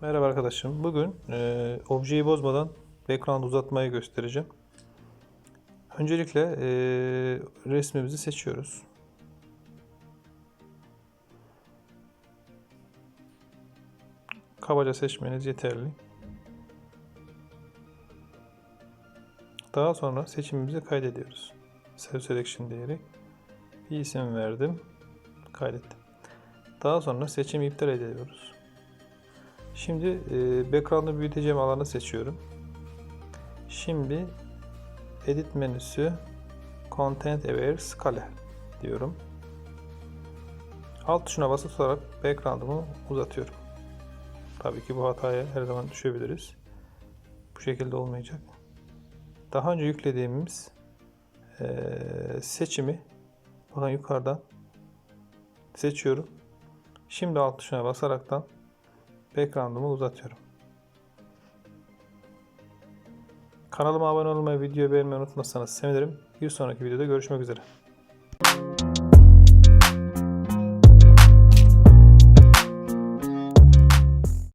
Merhaba arkadaşım. Bugün e, objeyi bozmadan background uzatmayı göstereceğim. Öncelikle e, resmimizi seçiyoruz. Kabaca seçmeniz yeterli. Daha sonra seçimimizi kaydediyoruz. Save Selection diyerek bir isim verdim. Kaydettim. Daha sonra seçimi iptal ediyoruz. Şimdi e, background'ı büyüteceğim alanı seçiyorum. Şimdi edit menüsü Content Aware Scale diyorum. Alt tuşuna basılı tutarak background'ımı uzatıyorum. Tabii ki bu hataya her zaman düşebiliriz. Bu şekilde olmayacak. Daha önce yüklediğimiz e, seçimi bakın yukarıdan seçiyorum. Şimdi alt tuşuna basaraktan background'ımı uzatıyorum. Kanalıma abone olmayı, videoyu beğenmeyi unutmazsanız sevinirim. Bir sonraki videoda görüşmek üzere.